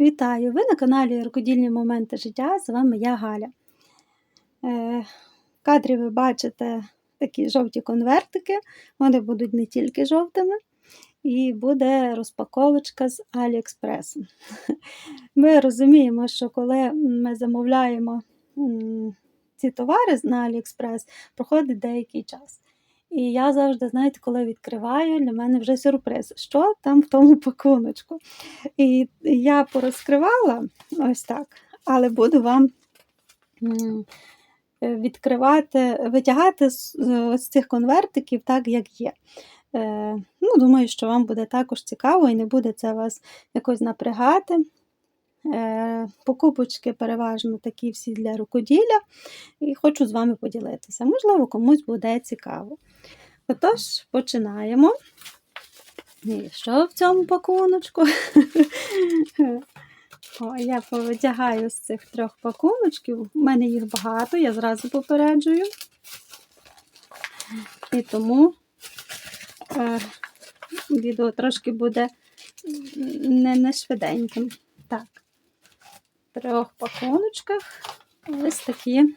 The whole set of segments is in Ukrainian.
Вітаю! Ви на каналі Рукодільні моменти життя. З вами я Галя. Е, В кадрі ви бачите такі жовті конвертики. Вони будуть не тільки жовтими, і буде розпаковочка з Аліекспресу. Ми розуміємо, що коли ми замовляємо ці товари на Аліекспрес, проходить деякий час. І я завжди, знаєте, коли відкриваю, для мене вже сюрприз, що там в тому пакуночку. І я порозкривала ось так, але буду вам е, відкривати, витягати з цих конвертиків так, як є. Е, ну, Думаю, що вам буде також цікаво і не буде це вас якось напрягати. Е, Покупочки переважно такі всі для рукоділля, і хочу з вами поділитися. Можливо, комусь буде цікаво. Отож, починаємо. І що в цьому пакуночку? О, я повитягаю з цих трьох пакуночків. У мене їх багато, я зразу попереджую. І тому е, відео трошки буде не, не швиденьким. Так, трьох пакуночках ось такі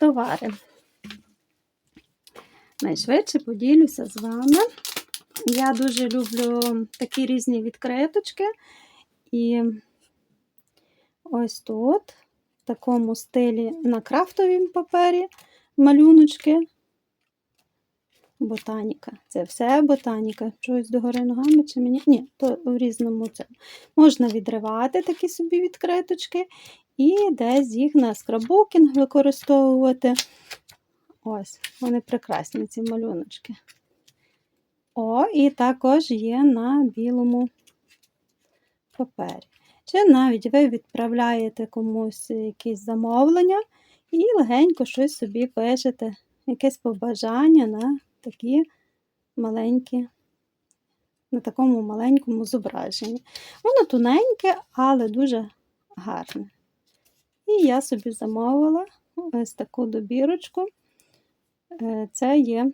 товари. Найшвидше поділюся з вами. Я дуже люблю такі різні відкриточки. І ось тут, в такому стилі на крафтовім папері малюночки. Ботаніка. Це все ботаніка. Чогось догори ногами чи мені? Ні, то в різному цьому. Можна відривати такі собі відкриточки і десь їх на скраббукінг використовувати. Ось, вони прекрасні, ці малюночки. О, і також є на білому папері. Чи навіть ви відправляєте комусь якесь замовлення і легенько щось собі пишете, якесь побажання на такі маленькі, на такому маленькому зображенні. Воно тоненьке, але дуже гарне. І я собі замовила ось таку добірочку. Е, це є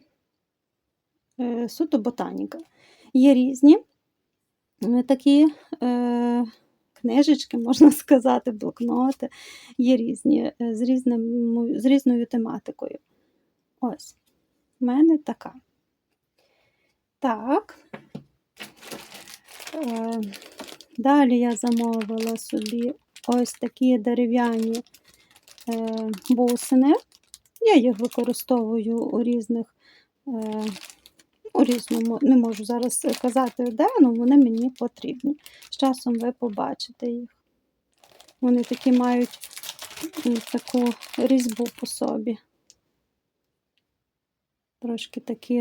е, суто ботаніка. Є різні е, такі книжечки, можна сказати, блокноти, є різні з, різним, з різною тематикою. Ось, мене така. Так. Е, Далі я замовила собі ось такі дерев'яні е, бусини. Я їх використовую у різних, е, у різному, не можу зараз казати, де, але вони мені потрібні. З часом ви побачите їх. Вони такі мають таку різьбу по собі. Трошки такі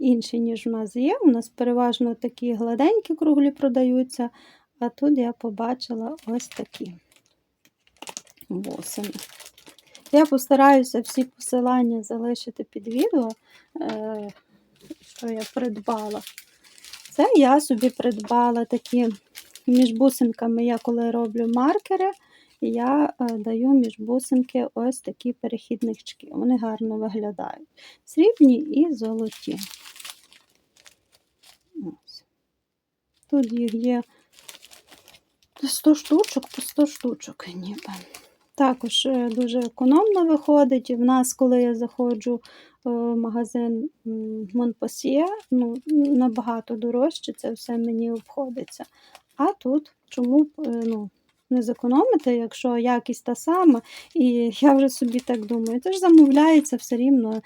інші, ніж в нас є. У нас переважно такі гладенькі круглі продаються, а тут я побачила ось такі бусини. Я постараюся всі посилання залишити під відео, е, що я придбала. Це я собі придбала такі між бусинками, я коли роблю маркери, я е, даю між бусинки ось такі перехіднички. Вони гарно виглядають. Срібні і золоті. Ось. Тут їх є 100 штучок по 100 штучок ніби. Також е, дуже економно виходить. В нас, коли я заходжу в магазин Монпосія, ну, набагато дорожче це все мені обходиться. А тут чому е, ну, не зекономити, якщо якість та сама, і я вже собі так думаю, це ж замовляється все рівно е,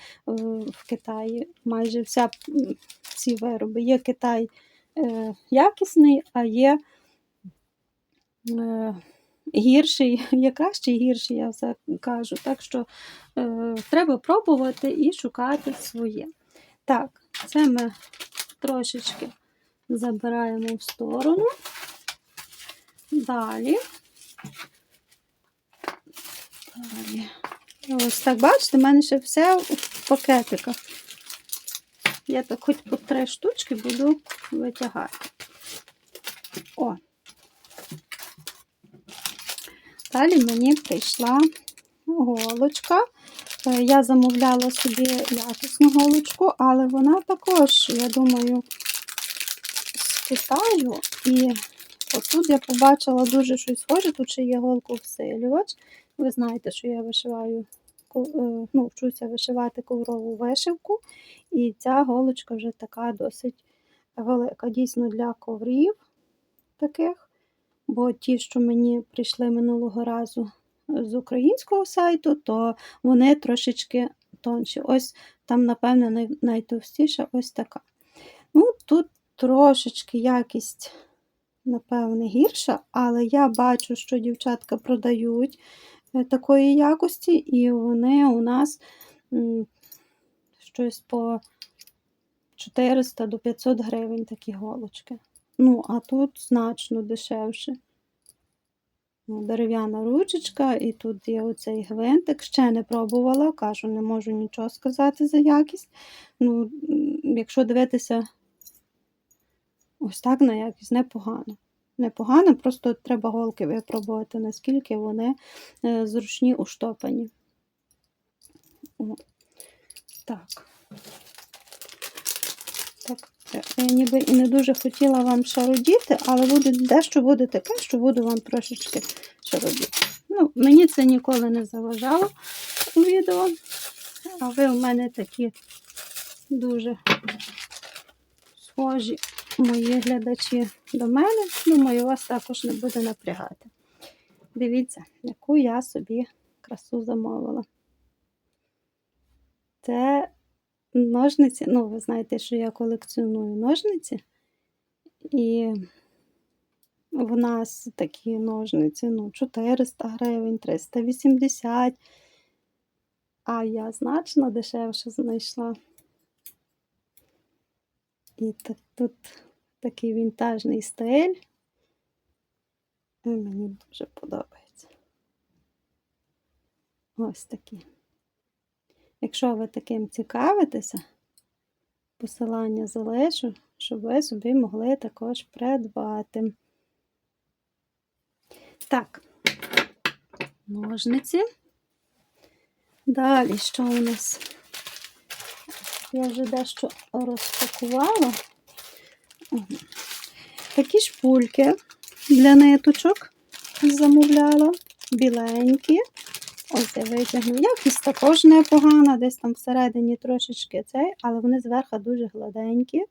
в Китаї. Майже вся, всі вироби. Є Китай якісний, а є гірший, є кращий, гірший, я все кажу. Так що е, треба пробувати і шукати своє. Так, це ми трошечки забираємо в сторону. Далі. Далі. Ось так, бачите, в мене ще все в пакетиках. Я так хоч по три штучки буду витягати. О, Далі мені прийшла голочка. Е, я замовляла собі якісну голочку, але вона також, я думаю, з Китаю. І Отут я побачила дуже щось схоже, тут ще є голку всилювач. Ви знаєте, що я вишиваю, е, ну, вчуся вишивати коврову вишивку. І ця голочка вже така досить велика. Дійсно для коврів таких. Бо ті, що мені прийшли минулого разу з українського сайту, то вони трошечки тонші. Ось там, напевне, най- найтовстіша ось така. Ну, тут трошечки якість, напевне, гірша, але я бачу, що дівчатка продають е, такої якості, і вони у нас щось по 400 до 500 гривень такі голочки. Ну, а тут значно дешевше. Ну, Дерев'яна ручечка, і тут є оцей гвинтик. Ще не пробувала, кажу, не можу нічого сказати за якість. Ну, якщо дивитися ось так на якість, непогано. Непогано, просто треба голки випробувати, наскільки вони е, зручні у штопанні. Так. Так, е, я ніби і не дуже хотіла вам шародіти, але буде, дещо буде таке, що буду вам трошечки шародіти. Ну, мені це ніколи не заважало у відео, а ви у мене такі дуже схожі мої глядачі до мене. Думаю, вас також не буде напрягати. Дивіться, яку я собі красу замовила. Це ножниці. Ну, ви знаєте, що я колекціоную ножниці. І в нас такі ножниці ну, 400 гривень, 380. А я значно дешевше знайшла. І так, тут такий вінтажний стиль. І мені дуже подобається. Ось такі. Якщо ви таким цікавитеся, посилання залишу, щоб ви собі могли також придбати. Так, ножниці. Далі, що у нас? Я вже дещо розпакувала. Такі шпульки для ниточок замовляла, біленькі. Ось я витягну. Якість також непогана, десь там всередині трошечки цей, але вони зверху дуже гладенькі.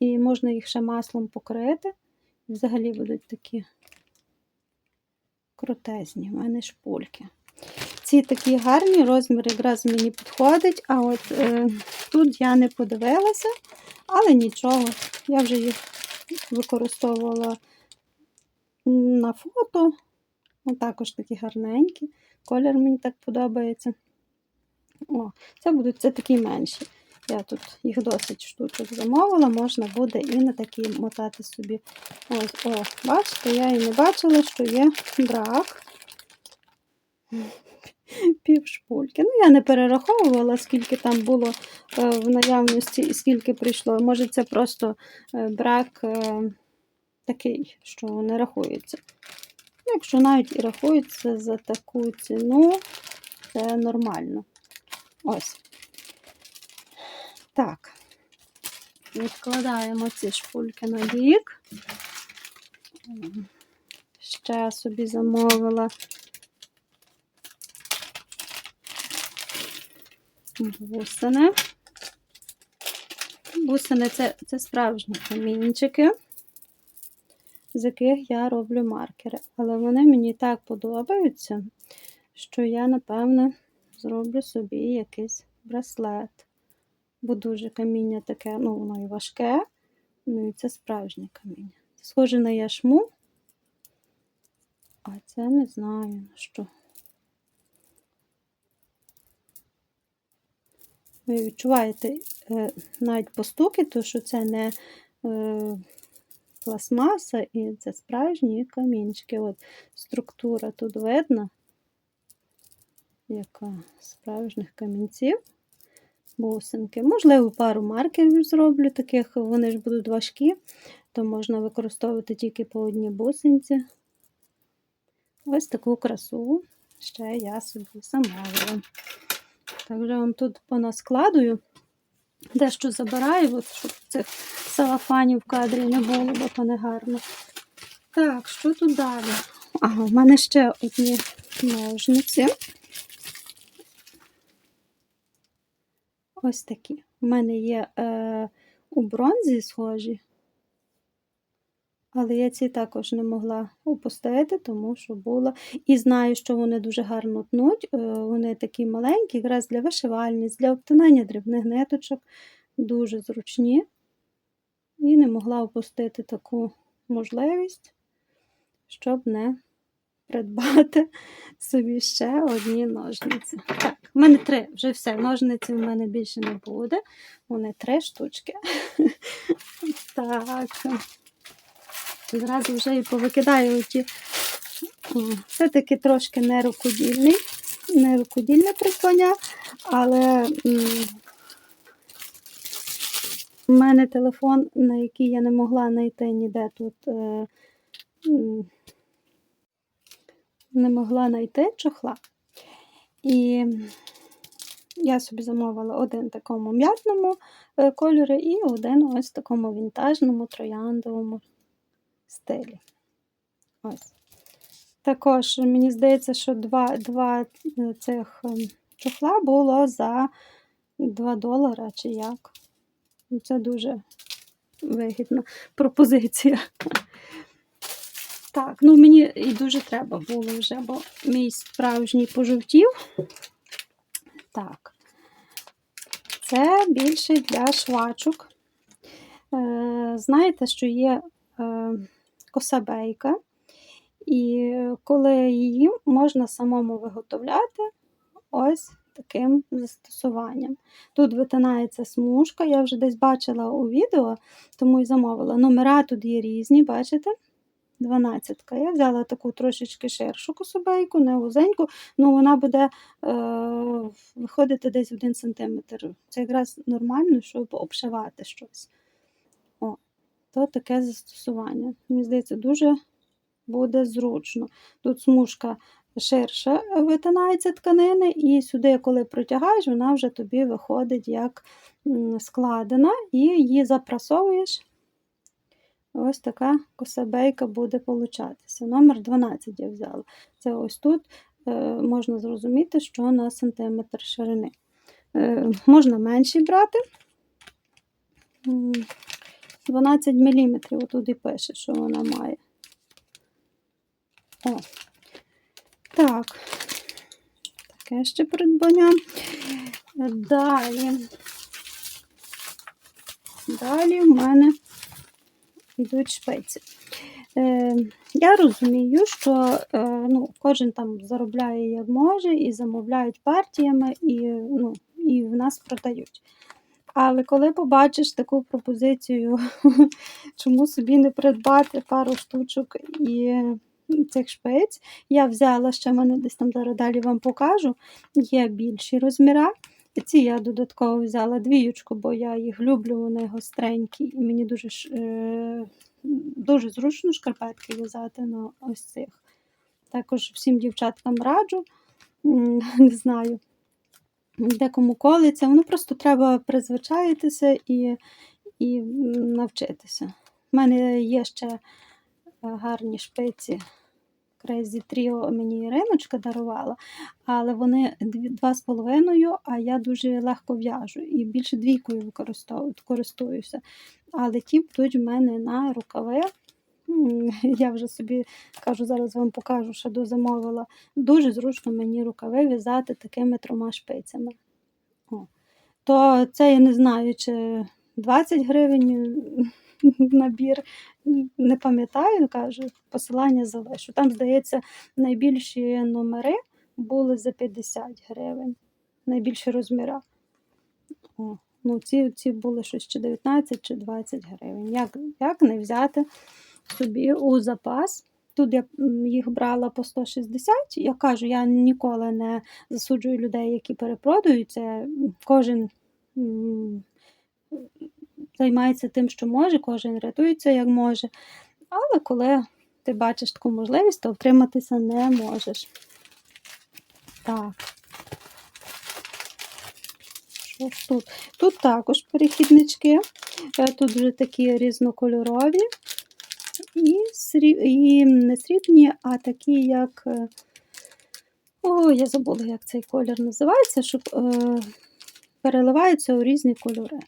І можна їх ще маслом покрити. Взагалі будуть такі крутезні, в мене шпульки. Ці такі гарні, розмір якраз мені підходить, а от е, тут я не подивилася, але нічого. Я вже їх використовувала на фото. О, також такі гарненькі. Колір мені так подобається. О, це будуть це такі менші. Я тут їх досить штучок замовила, можна буде і на такі мотати собі. Ось, о, бачите, я і не бачила, що є брак. Пів шпульки. Ну, я не перераховувала, скільки там було е, в наявності і скільки прийшло. Може, це просто е, брак е, такий, що не рахується. Якщо навіть і рахується за таку ціну, це нормально. Ось. Так. Відкладаємо ці шпульки на бік. Ще собі замовила бусини. Бусини це, це справжні камінчики, з яких я роблю маркери. Але вони мені так подобаються, що я, напевне, зроблю собі якийсь браслет. Бо дуже каміння таке, ну, воно і важке, ну і це справжнє каміння. Схоже на яшму, а це не знаю на що. Ви відчуваєте е, навіть по стукіту, що це не е, пластмаса і це справжні камінчики. От структура тут видно, яка справжніх камінців, бусинки. Можливо, пару маркерів зроблю, таких вони ж будуть важкі, то можна використовувати тільки по одній бусинці. Ось таку красу ще я собі замовила. Так вже вам тут понаскладую. Дещо забираю, от, щоб цих салафанів в кадрі не було, бо то не гарно. Так, що тут далі? Ага, в мене ще одні ножниці. Ось такі. У мене є е, у бронзі схожі, але я ці також не могла опустити, тому що було. І знаю, що вони дуже гарно тнуть. Е, вони такі маленькі, якраз для вишивальниць, для обтинання дрібних ниточок. Дуже зручні. І не могла опустити таку можливість, щоб не придбати собі ще одні ножниці. Так, в мене три, вже все, ножниці в мене більше не буде. Вони три штучки. Так. Зразу вже і повикидаю ті. Все-таки трошки не рукодільний, не але у мене телефон, на який я не могла знайти ніде тут. Е, не могла знайти чохла. І я собі замовила один такому м'ятному е, кольорі і один ось такому вінтажному трояндовому стилі. Ось. Також мені здається, що два, два е, цих ем, чохла було за 2 долара чи як. Ну, Це дуже вигідна пропозиція. Так, ну мені і дуже треба було вже, бо мій справжній пожовтів. Так, це більше для швачок. Е, знаєте, що є е, косабейка, і коли її можна самому виготовляти ось таким застосуванням. Тут витинається смужка, я вже десь бачила у відео, тому і замовила. Номера тут є різні, бачите? 12. Я взяла таку трошечки ширшу кособейку, не вузеньку, ну вона буде е, виходити десь 1 см. Це якраз нормально, щоб обшивати щось. То таке застосування. Мені здається, дуже буде зручно. Тут смужка ширше витинається тканини, і сюди, коли протягаєш, вона вже тобі виходить як складена, і її запрасовуєш. Ось така косабейка буде получатися. Номер 12 я взяла. Це ось тут е, можна зрозуміти, що на сантиметр ширини. Е, можна менші брати. 12 мм, отут і пише, що вона має. О. Так, таке ще придбання. Далі. Далі в мене йдуть шпиці. Е, Я розумію, що е, ну, кожен там заробляє як може, і замовляють партіями, і, ну, і в нас продають. Але коли побачиш таку пропозицію, чому собі не придбати пару штучок і цих шпиць, я взяла ще мене десь там зараз далі вам покажу, є більші розміри. Ці я додатково взяла двіючку, бо я їх люблю, вони гостренькі, і мені дуже е, дуже зручно шкарпетки в'язати на ось цих. Також всім дівчаткам раджу, не знаю, декому колиться. Воно просто треба призвичаїтися і, і навчитися. У мене є ще гарні шпиці. Crazy Trio мені Іриночка дарувала, але вони два з половиною, а я дуже легко в'яжу і більше двійкою користуюся. Але ті будуть в мене на рукави. Я вже собі кажу, зараз вам покажу, що дозамовила. Дуже зручно мені рукави в'язати такими трьома шпицями. О. То це я не знаю, чи 20 гривень набір, не пам'ятаю, кажу, посилання залишу. Там, здається, найбільші номери були за 50 гривень, найбільші розміри. О, ну ці, ці були щось чи 19 чи 20 гривень. Як, як не взяти собі у запас? Тут я їх брала по 160. Я кажу, я ніколи не засуджую людей, які перепродаються. Кожен займається тим, що може, кожен рятується як може. Але коли ти бачиш таку можливість, то втриматися не можеш. Так. Що тут? Тут також перехіднички. Е, тут вже такі різнокольорові. І, сріб... і не срібні, а такі, як. е, О, я забула, як цей колір називається, щоб е, переливаються у різні кольори.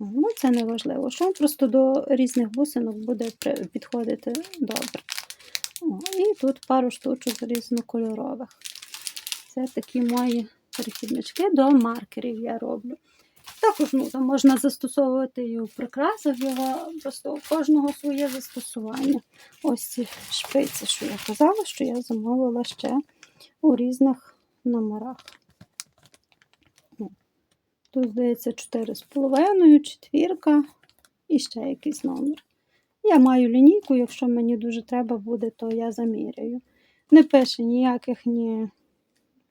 Ну, це не важливо. Що просто до різних бусинок буде підходити добре. О, і тут пару штучок різнокольорових. Це такі мої перехіднички до маркерів я роблю. Також ну, там можна застосовувати і у прикрасах його, просто у кожного своє застосування. Ось ці шпиці, що я казала, що я замовила ще у різних номерах. Тут, здається, 4,5, четвірка і ще якийсь номер. Я маю лінійку, якщо мені дуже треба буде, то я заміряю. Не пише ніяких ні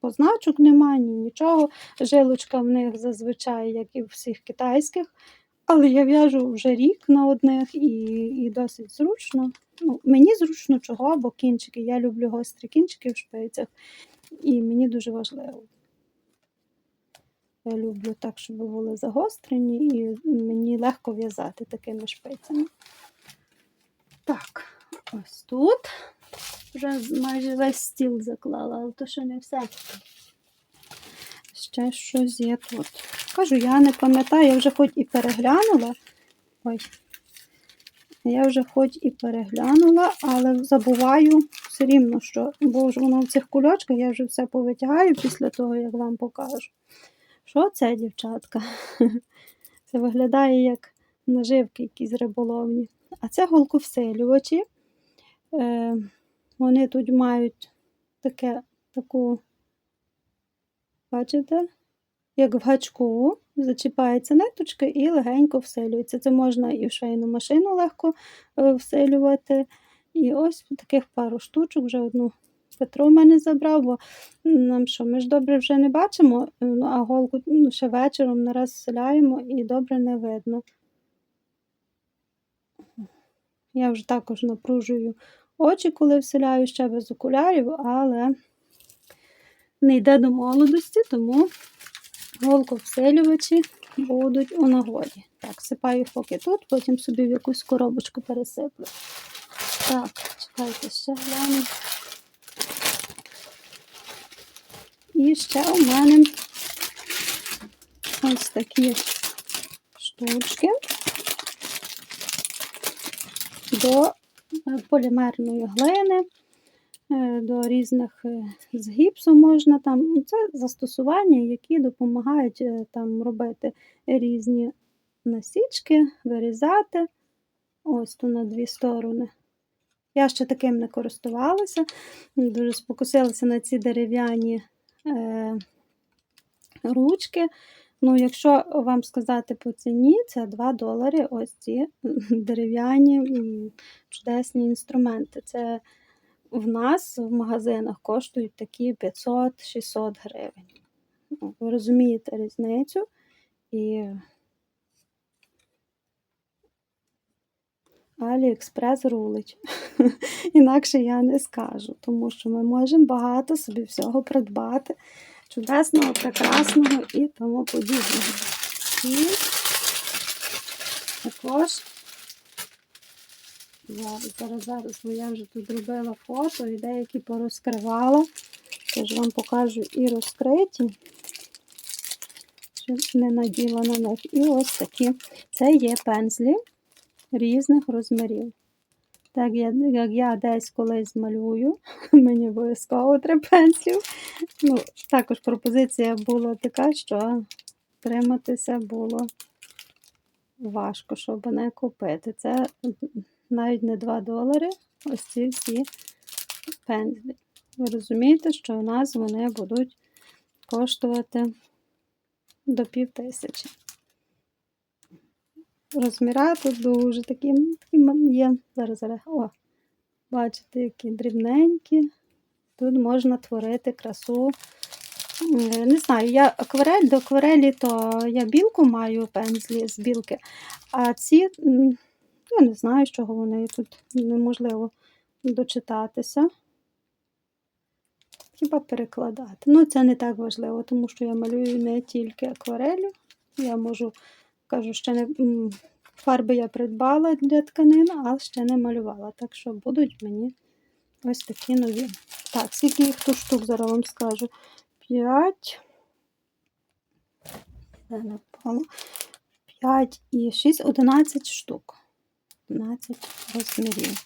позначок немає, ні нічого. Жилочка в них зазвичай, як і у всіх китайських. Але я в'яжу вже рік на одних і, і досить зручно. Ну, мені зручно чого, бо кінчики. Я люблю гострі кінчики в шпицях, і мені дуже важливо. Я люблю так, щоб були загострені, і мені легко в'язати такими шпицями. Так, ось тут. Вже майже весь стіл заклала, але то ще не все. Ще щось є тут. Кажу, я не пам'ятаю, я вже хоч і переглянула. Ой. Я вже хоч і переглянула, але забуваю все рівно, що бо ж воно в цих кульочках я вже все повитягаю після того, як вам покажу. Що це, дівчатка? Це виглядає як наживки якісь риболовні. А це голковсилювачі. Е, вони тут мають таке, таку, бачите, як в гачку, зачіпається ниточка і легенько всилюється. Це можна і в швейну машину легко е, всилювати. І ось таких пару штучок, вже одну Петро в мене забрав, бо нам що, ми ж добре вже не бачимо, ну, а голку ну, ще вечором не раз і добре не видно. Я вже також напружую очі, коли вселяю ще без окулярів, але не йде до молодості, тому голковсилювачі будуть у нагоді. Так, сипаю їх поки тут, потім собі в якусь коробочку пересиплю. Так, чекайте, ще гляну. І ще у мене ось такі штучки до полімерної глини, е, до різних е, з гіпсу можна там. Ну, Це застосування, які допомагають е, там робити різні насічки, вирізати. Ось тут на дві сторони. Я ще таким не користувалася, дуже спокусилася на ці дерев'яні е, ручки. Ну, якщо вам сказати по ціні, це 2 долари ось ці дерев'яні чудесні інструменти. Це в нас в магазинах коштують такі 500-600 гривень. Ну, Ви розумієте різницю? І Аліекспрес рулить. Інакше я не скажу, тому що ми можемо багато собі всього придбати, чудесного, прекрасного і тому подібного. І також зараз, зараз, зараз, бо я вже тут робила фото і деякі порозкривала. Тож вам покажу і розкриті, щоб не наділа на них. І ось такі. Це є пензлі різних розмірів. Так, я, як я десь колись малюю, мені обов'язково треба пензлів. Ну, також пропозиція була така, що триматися було важко, щоб не купити. Це навіть не 2 долари, ось ці всі пензлі. Ви розумієте, що у нас вони будуть коштувати до пів тисячі. Розміра тут дуже такі, є. Зараз, зараз. О, бачите, які дрібненькі. Тут можна творити красу. Не знаю, я акварель до акварелі, то я білку маю пензлі з білки, а ці, я не знаю, з чого вони тут неможливо дочитатися. Хіба перекладати. Ну, це не так важливо, тому що я малюю не тільки акварелю. Я можу, кажу, ще не Фарби я придбала для тканин, але ще не малювала. Так що будуть мені ось такі нові. Так, скільки їх тут штук, зараз вам скажу. 5. 5 і 6, 11 штук. 11 розмірів.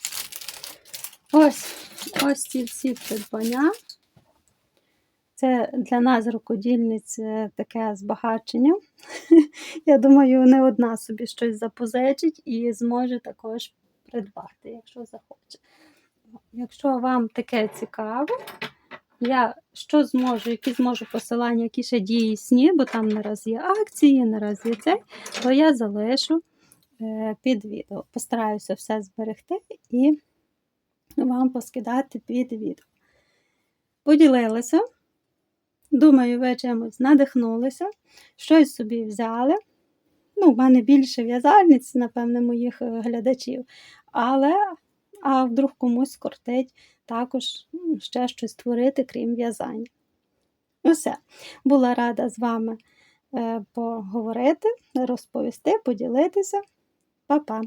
Ось, ось ці всі придбання. Це для нас, рукодільниць, е, таке збагачення. Я думаю, не одна собі щось запозичить і зможе також придбати, якщо захоче. Якщо вам таке цікаво, я що зможу, які зможу посилання, які ще дійсні, бо там нараз є акції, нараз є цей, то я залишу е, під відео. Постараюся все зберегти і вам поскидати під відео. Поділилася. Думаю, ви чимось надихнулися, щось собі взяли. Ну, в мене більше в'язальниць, напевне, моїх е, глядачів. Але, а вдруг комусь кортить також ще щось створити, крім в'язання. Усе. Була рада з вами е, поговорити, розповісти, поділитися. Па-па!